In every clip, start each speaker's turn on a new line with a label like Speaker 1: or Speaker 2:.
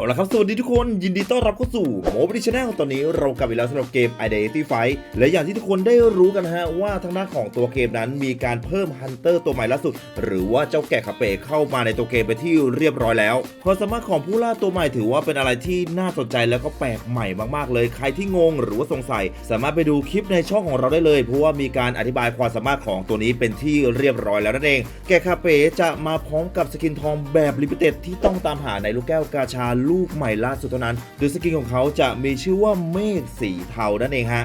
Speaker 1: าละครับ สวัสดีทุกคนยินดีต้อนรับเข้าสู่โมบิดิชแนลตอนนี้เรากลับอีกแล้วสำหรับเกม Identity Fight และอย่างที่ทุกคนได้รู้กันฮะว่าทางด้านของตัวเกมนั้นมีการเพิ่มฮันเตอร์ตัวใหม่ล่าสุด หรือว่าเจ้าแกะคาเปเข้ามาในตัวเกมไปที่เรียบร้อยแล้วความสามารถของผู้ล่าตัวใหม่ถือว่าเป็นอะไรที่น่าสนใจแล้วก็แปลกใหม่มากๆ เลยใครที่งงหรือว่าสงสัย สามารถไปดูคลิปในช่องของเราได้เลยเพราะว่ามีการอธิบายความสามารถของตัวนี้เป็นที่เรียบร้อยแล้วนั่นเอง แกะคาเปจะมาพร้อมกับสกินทองแบบลิมิเต็ดที่ต้องตามหาในลูกแก้วกาชาลูกใหม่ล่าสุดเท่านั้นโดยสกินของเขาจะมีชื่อว่าเมฆสีเทานั่นเองฮะ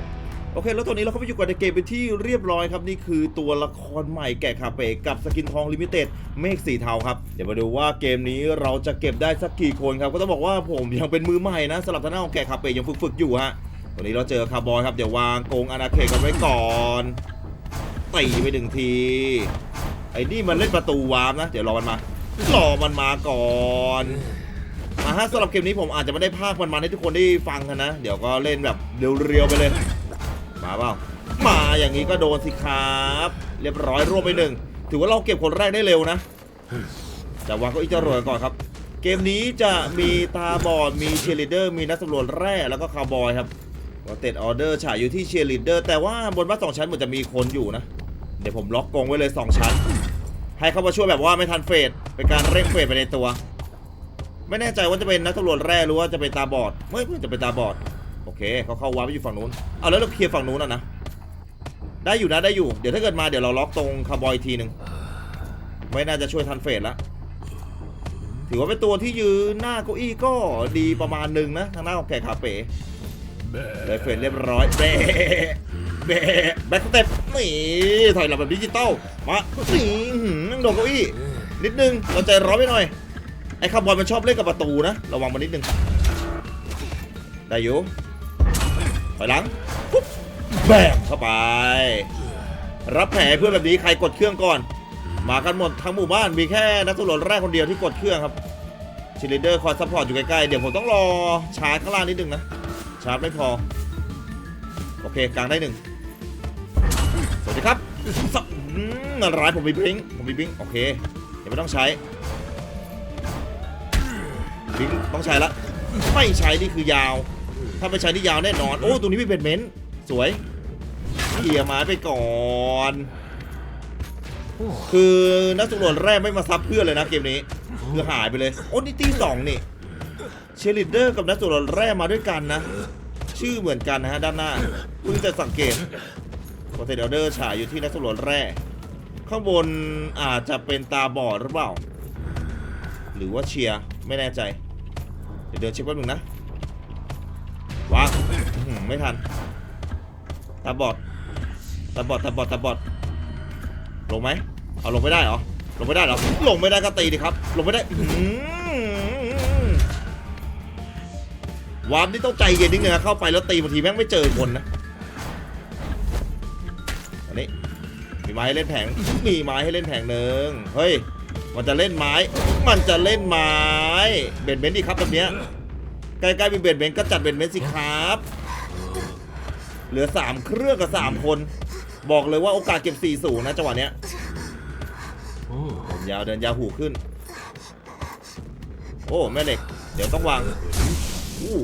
Speaker 1: โอเค แล้วตอนนี้เราก็ไปอยู่กับในเกมเป็นที่เรียบร้อยครับ นี่คือตัวละครใหม่แกะคาเปกับสกินทองลิมิเต็ดเมฆสีเทาครับ เดี๋ยวมาดูว่าเกมนี้เราจะเก็บได้สักกี่คนครับ ก็ต้องบอกว่าผมยังเป็นมือใหม่นะสำหรับทางด้านของแกะคาเปยังฝึกๆอยู่ฮะตอนนี้เราเจอคาร์บอยครับ เดี๋ยววางโกงอาณาเขตกันไว้ก่อนตีไปหนึ่งที ไอ้นี่มันเล่นประตูวาร์ปนะ เดี๋ยวรอมันมารอมันมาก่อนมาฮะสำหรับเกมนี้ผมอาจจะไม่ได้ภาคมันมาให้ทุกคนได้ฟังกันนะ เดี๋ยวก็เล่นแบบเรียวๆไปเลย มาเปล่ามาอย่างนี้ก็โดนสิครับ เรียบร้อยรวมไปหนึ่งถือว่าเราเก็บคนแรกได้เร็วนะแต่วางก็อีกจรวดก่อนครับ เกมนี้จะมีตาบอดมีเชียร์ลีดเดอร์มีนักสำรวจแร่แล้วก็คาวบอยครับก็เต็ดออเดอร์ฉายอยู่ที่เชียร์ลีดเดอร์แต่ว่าบนบ้านสองชั้นเหมือนจะมีคนอยู่นะ เดี๋ยวผมล็อกกรงไว้เลย 2 ชั้น ให้เขามาช่วยแบบว่าไม่ทันเฟสเป็นการเร่งเฟสไปในตัว ไม่แน่ใจว่าจะเป็นนักสำรวจแร่หรือว่าจะเป็นตาบอดไม่เพื่อนจะเป็นตาบอด โอเคเขาเข้าวาร์ปไปอยู่ฝั่งนู้นเอาแล้วเราเคลียร์ฝั่งนู้นอะนะได้อยู่นะได้อยู่เดี๋ยวถ้าเกิดมาเดี๋ยวเราล็อกตรงคาร์บอยทีหนึ่งไม่น่าจะช่วยทันเฟสละถือว่าเป็นตัวที่ยืนหน้าเก้าอี้ก็ดีประมาณหนึ่งนะทางหน้าของแกคาเฟ่เลยเฟสเรียบร้อยเบะเบะแบ็คสเต็ปนี่ถอยหลังแบบดิจิตอลมานี่หืมโดนเก้าอี้นิดนึงเราใจร้อนไปหน่อยไอ้คาร์บอยมันชอบเล่นกับประตูนะ ระวังมันนิดนึงได้อยู่ อยหลังปุ๊บแบมเข้าไป รับแผลเพื่อนแบบนี้ใครกดเครื่องก่อน มากันหมดทั้งหมู่บ้านมีแค่นักตำรวจแรกคนเดียวที่กดเครื่องครับชิลิเดอร์คอยซัพพอร์ตอยู่ใกล้ๆเดี๋ยวผมต้องรอชาร์จข้างล่างนิดนึงนะชาร์จไม่พอ โอเคกลางได้หนึ่งสวัสดีครับอืมร้ายผมมีบลิงผมมีบลิงโอเคเดี๋ยวไม่ต้องใช้บลิงต้องใช้ละไม่ใช้นี่คือยาว ถ้าไม่ใช้นี่ยาวแน่นอน โอ้ตรงนี้มีเบนเมนต์สวยเคลียร์ไม้ไปก่อน คือนักสำรวจแรกไม่มาซับเพื่อนเลยนะเกมนี้ คือหายไปเลย โอ้นี่ตีสองนี่ เชลิดเดอร์กับนักสำรวจแรกมาด้วยกันนะ ชื่อเหมือนกันนะฮะด้านหน้าเพิ่งจะสังเกตโปรเทเดอร์ฉายอยู่ที่นักสำรวจแรกข้างบนอาจจะเป็นตาบอดหรือเปล่า หรือว่าเชียร์ไม่แน่ใจ เดี๋ยวเดินเช็คแป๊บนึงนะ วางอื้อหือไม่ทันตาบอดตาบอดตาบอดตาบอดลงไหมเอาลงไม่ได้เหรอลงไม่ได้เหรอลงไม่ได้ก็ตีดิครับ ลงไม่ได้อื้อหือวาร์มนี่ต้องใจเย็นนิดนึงนะเข้าไปแล้วตีบางทีแม่งไม่เจอคนนะอันนี้มีไม้ให้เล่นแผงมีไม้ให้เล่นแผงหนึ่งเฮ้ยมันจะเล่นไม้ มันจะเล่นไม้เบนเบนดีครับแบบเนี้ย ใกล้ๆมีเบนเบนก็จัดเบนเบนสิครับ เหลือ 3 เครื่องกับ 3 คน บอกเลยว่าโอกาสเก็บ4สูงนะจังหวะเนี้ยยาวเดินยาวหูขึ้น โอ้ แม่เหล็ก เดี๋ยวต้องวางอู้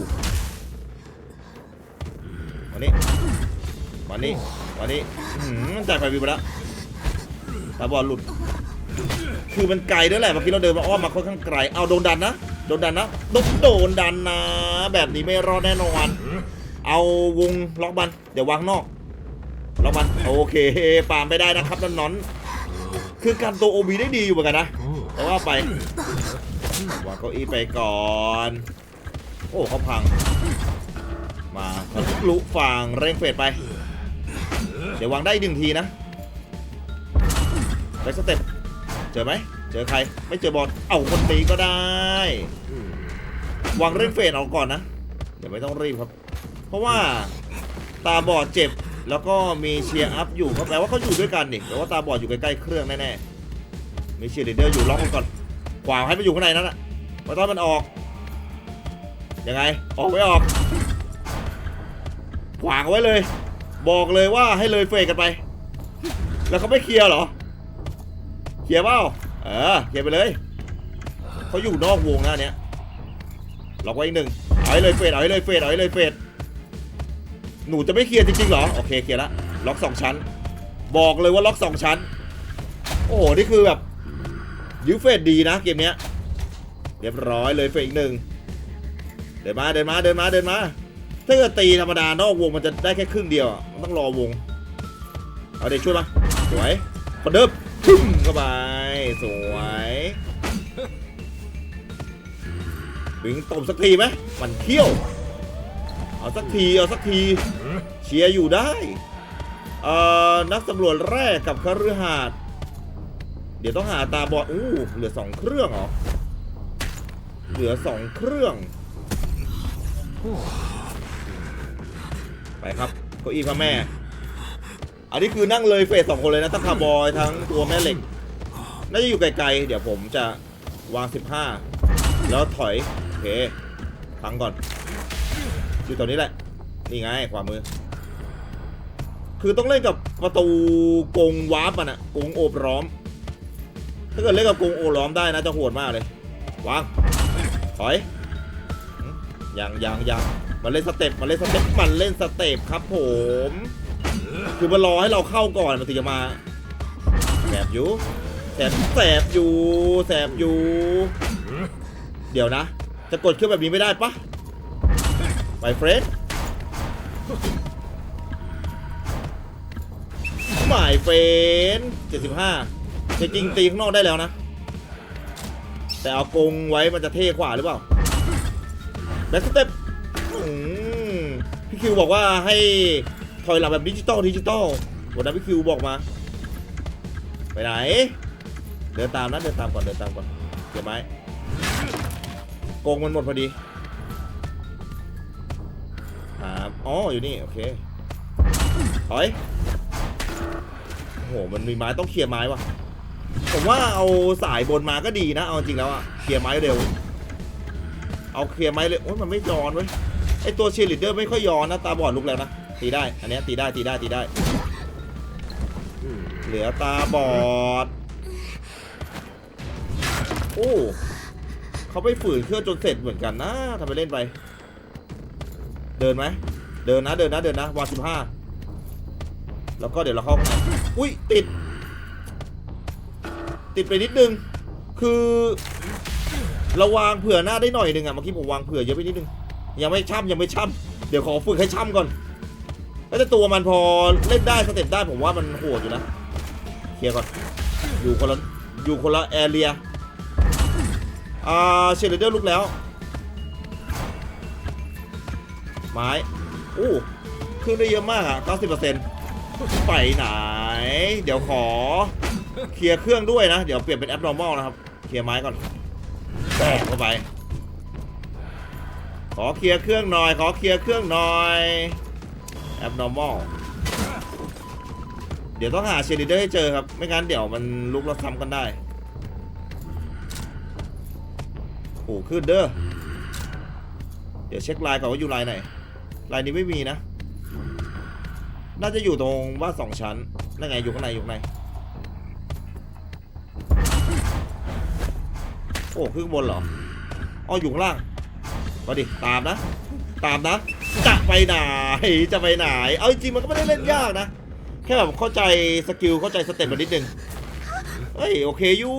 Speaker 1: มานี่มานี่มานี่อื้อหืมจ่ายไฟวิวไปแล้วตาบอลหลุด คือมันไกลด้วยแหละเมื่อกี้เราเดินมาอ้อมมาค่อนข้างไกล เอาโดนดันนะ โดนดันนะโดนโดนดันนะ แบบนี้ไม่รอดแน่นอน เอาวงล็อกบัน เดี๋ยววางนอกล็อกบันโอเคปามไม่ได้นะครับนั่นนอนคือการตัวโอบีได้ดีอยู่เหมือนกันนะแต่ว่าไปวางเก้าอี้ไปก่อน โอ้เขาพัง มาลุฝั่งเร่งเฟดไป เดี๋ยววางได้อีกหนึ่งทีนะไปสเต็ปเจอไหม อใคร ไม่เจอบอลเอาคนนี้ก็ได้วางเร่งเฟดเอาก่อนนะเดี๋ยวไม่ต้องรีบครับ เพราะว่าตาบอดเจ็บแล้วก็มีเชียร์อัพอยู่ก็แปลว่าเขาอยู่ด้วยกันนี่แปลว่าตาบอดอยู่ใกล้ๆเครื่องแน่ๆมีเชียร์ลีดเดอร์อยู่ล็อกมันก่อนขวางให้มันอยู่ข้างในนั้นแหะไม่ต้องมันออกยังไงออกไม่ออก ขวางเอาไว้เลย บอกเลยว่าให้เลยเฟกกันไป แล้วเขาไม่เคลียร์หรอเคลียร์เปล่า เออเคลียร์ไปเลยเขาอยู่นอกวงนะอันเนี้ยล็อกไว้อีกหนึ่งเอาให้เลยเฟดเอาให้เลยเฟดเอาให้เลยเฟดหนูจะไม่เคลียร์จริงๆเหรอโอเคเคลียร์ละล็อกสองชั้น บอกเลยว่าล็อกสองชั้น โอ้โหนี่คือแบบยื้อเฟดดีนะเกมเนี้ยเรียบร้อยเลยเฟดอีกหนึ่งเดินมาเดินมาเดินมาเดินมาถ้าเกิดตีธรรมดานอกวงมันจะได้แค่ครึ่งเดียวมันต้องรอวงเอาเด็กช่วยมาสวยคนเดิม พึ่มเข้าไป สวยบิงตบสักทีไหมมันเขี้ยว เอาสักที เอาสักที เชียร์อยู่ได้ เอ่อ นักสำรวจแรกกับคฤหาสน์เดี๋ยวต้องหาตาบอดอู้เหลือสองเครื่องเหรอ เหลือสองเครื่อง ไปครับเก้าอี้พระแม่ อันนี้คือนั่งเลยเฟสสองคนเลยนะทั้งคาร์บอยทั้งตัวแม่เหล็ก น่าจะอยู่ไกลๆ เดี๋ยวผมจะวาง 15 แล้วถอยโอเคพังก่อน อยู่ตรงนี้แหละ นี่ไงขวามือ คือต้องเล่นกับประตูกงวาร์ปมันอะกงโอบล้อม ถ้าเกิดเล่นกับกงโอบล้อมได้นะจะโหดมากเลยวางถอยหึยังยังยังมันเล่นสเต็ปมันเล่นสเต็ปมันเล่นสเต็ปครับผม คือมันรอให้เราเข้าก่อนมันถึงจะมาแสบอยู่แสบแสบอยู่แสบอยู่ เดี๋ยวนะ จะกดเครื่องแบบนี้ไม่ได้ปะไปเฟรนหมายเฟรน75จะจริงตีข้างนอกได้แล้วนะ แต่เอากงไว้มันจะเท่กว่าหรือเปล่าแบ็คสเต็ปพี่คิวบอกว่าให้ ถอยหลังแบบดิจิตอลดิจิตอลวันนั้นพี่คิวบอกมา ไปไหน เดินตามนะเดินตามก่อนเดินตามก่อนเก็บไม้กงมันหมดพอดีครับอ๋ออยู่นี่ โอเคถอยโอ้โหมันมีไม้ต้องเคลียร์ไม้ว่ะผมว่าเอาสายบนมาก็ดีนะ เอาจริงแล้วอะเคลียร์ไม้เร็ว เอาเคลียร์ไม้เลยโอ้ยมันไม่ย้อนเว้ยไอตัวเชียร์ลีดเดอร์ไม่ค่อยย้อนนะตาบอดลุกแล้วนะ ตีได้ อันเนี้ยตีได้ตีได้ตีได้ เหลือตาบอด โอ้เขาไปฝืนเครื่องจนเสร็จเหมือนกันนะทำไปเล่นไป เดินไหม เดินนะเดินนะเดินนะวางสิบห้าแล้วก็เดี๋ยวเราเข้าข้างในอุ้ยติด ติดไปนิดนึง คือเราวางเผื่อหน้าได้หน่อยหนึงอะเมื่อกี้ผมวางเผื่อเยอะไปนิดนึง ยังไม่ช่ำยังไม่ช่ำเดี๋ยวขอฝึกให้ช่ำก่อน แล้วแต่ตัวมันพอเล่นได้สเต็ปได้ผมว่ามันโหดอยู่นะเคลียร์ก่อน อยู่คนละอยู่คนละแอเรียอ่าเชลเดอร์ลุกแล้ว ไม้อู้ขึ้นได้เยอะมากอะ90%ไปไหน เดี๋ยวขอ เคลียร์เครื่องด้วยนะ เดี๋ยวเปลี่ยนเป็นแอป normal นะครับ เคลียร์ไม้ก่อนแตกเข้าไป ขอเคลียร์เครื่องหน่อย ขอเคลียร์เครื่องหน่อย แอป normal เดี๋ยวต้องหาเชลิเดอร์ให้เจอครับ ไม่งั้นเดี๋ยวมันลุกแล้วซ้ำกันได้ โอ้ขึ้นเด้อ เดี๋ยวเช็คไลน์ก่อนว่าอยู่ไลน์ไหนไลน์นี้ไม่มีนะ น่าจะอยู่ตรงว่าสองชั้น นั่นไงอยู่ข้างในอยู่ข้างใน โอ้ขึ้นบนเหรอ อ๋ออยู่ข้างล่างมาดิ ตามนะ ตามนะ จะไปไหนจะไปไหน เอาจริงมันก็ไม่ได้เล่นยากนะ แค่แบบเข้าใจสกิลเข้าใจสเต็ปมันนิดนึงเฮ้ยโอเคอยู่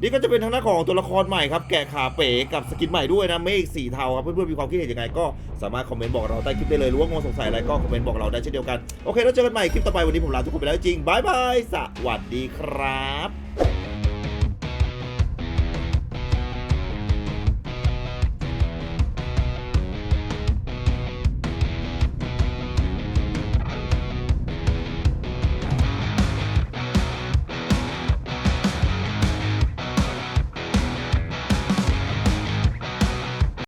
Speaker 1: นี่ก็จะเป็นทางด้าของตัวละครใหม่ครับ แกะขาเป๋กับสกินใหม่ด้วยนะเมฆสีเทาครับ เพื่อนๆมีความคิดเห็นยังไงก็สามารถคอมเมนต์บอกเราใต้คลิปได้เลยหรือว่างงสงสัยอะไรก็คอมเมนต์บอกเราได้เช่นเดียวกัน โอเค แล้วเจอกันใหม่คลิปต่อไปวันนี้ผมลาทุกคนไปแล้วจริงบายบายสวัสดีครับ